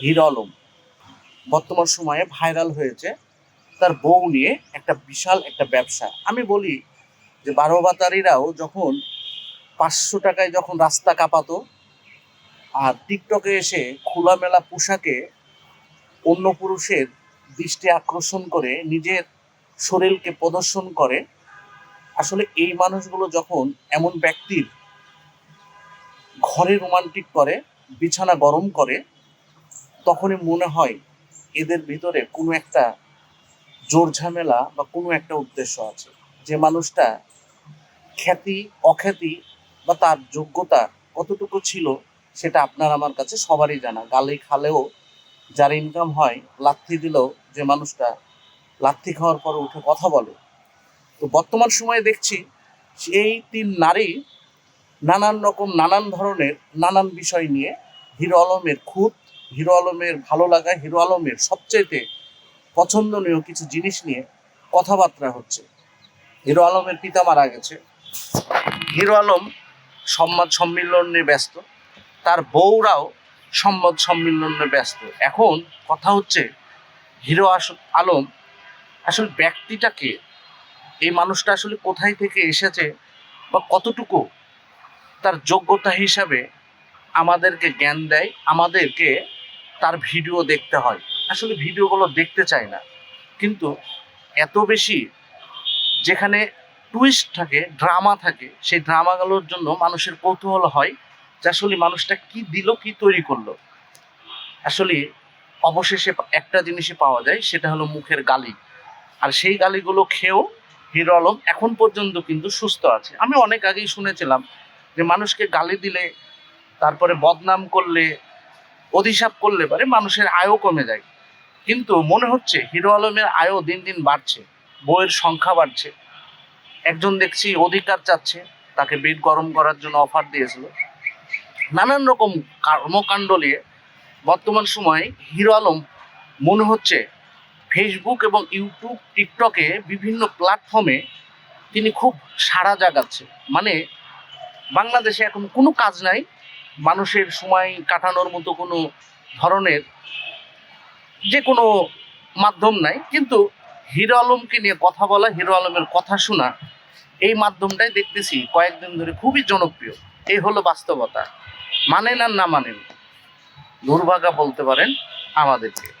Hero Alam. বর্তমান সময়ে viral হয়েছে তার বউ নিয়ে একটা বিশাল একটা ব্যবসা। আমি বলি যে বারোবাতারিরাও যখন পাঁচশো টাকায় যখন রাস্তা কাঁপাতো আর টিকটকে এসে খোলামেলা পোশাকে অন্য পুরুষের দৃষ্টি আকর্ষণ করে, নিজের শরীরকে প্রদর্শন করে, আসলে এই মানুষগুলো যখন এমন ব্যক্তির ঘরে রোমান্টিক করে, বিছানা গরম করে তখনই মনে হয় এদের ভিতরে কোনো একটা জোর ঝামেলা বা কোনো একটা উদ্দেশ্য আছে। যে মানুষটা খ্যাতি, অখ্যাতি বা তার যোগ্যতা কতটুকু ছিল সেটা আপনার আমার কাছে সবারই জানা। গালি খালেও যার ইনকাম হয় লাথি দিলেও যে মানুষটা লাথি খাওয়ার পরে উঠে কথা বলে। তো বর্তমান সময়ে দেখছি এই তিন নারী নানান রকম, নানান ধরনের, নানান বিষয় নিয়ে হিরো আলমের খুঁত হিরো আলমের ভালো লাগা, হিরো আলমের সবচেয়েতে পছন্দনীয় কিছু জিনিস নিয়ে কথাবার্তা হচ্ছে। হিরো আলমের পিতা মারা গেছে। হিরো আলম সম্বাদ সম্মিলনে ব্যস্ত। তার বউরাও সম্বাদ সম্মিলনে ব্যস্ত। এখন কথা হচ্ছে, হিরো আলম আসলে ব্যক্তিটাকে এই মানুষটা আসলে কোথায় থেকে এসেছে বা কতটুকু তার যোগ্যতা হিসাবে আমাদেরকে জ্ঞান দেয়, আমাদেরকে তার ভিডিও দেখতে হয়। আসলে ভিডিওগুলো দেখতে চাই না। কিন্তু এত বেশি যেখানে টুইস্ট থাকে ড্রামা থাকে, সেই ড্রামাগুলোর জন্য মানুষের কৌতূহল হয় যে আসলে মানুষটা কি দিল, কি তৈরি করল। আসলে অবশেষে একটা জিনিসই পাওয়া যায়, সেটা হলো মুখের গালি। আর সেই গালিগুলো খেয়েও হিরো আলম এখন পর্যন্ত কিন্তু সুস্থ আছে। আমি অনেক আগেই শুনেছিলাম যে মানুষকে গালি দিলে, তারপরে বদনাম করলে অধিশাপ করলে পারে মানুষের আয়ও কমে যায়। কিন্তু মনে হচ্ছে হিরো আলমের আয়ও দিন দিন বাড়ছে, বইয়ের সংখ্যা বাড়ছে। একজন দেখছি অধিকার চাচ্ছে, তাকে বেড গরম করার জন্য অফার দিয়েছিল। নানান রকম কর্মকাণ্ড নিয়ে বর্তমান সময়ে হিরো আলম মনে হচ্ছে ফেসবুক এবং ইউটিউব টিকটকে বিভিন্ন প্ল্যাটফর্মে তিনি খুব সাড়া জাগাচ্ছে। মানে বাংলাদেশে এখন কোনো কাজ নাই মানুষের সময় কাটানোর মতো কোনো ধরনের যে কোনো মাধ্যম নাই। কিন্তু হিরো আলমকে নিয়ে কথা বলা, হিরো আলমের কথা শোনা, এই মাধ্যমটাই দেখতেছি কয়েকদিন ধরে খুবই জনপ্রিয়। এই হলো বাস্তবতা। মানেন আর না মানেন। দুর্ভাগা বলতে পারেন আমাদেরকে।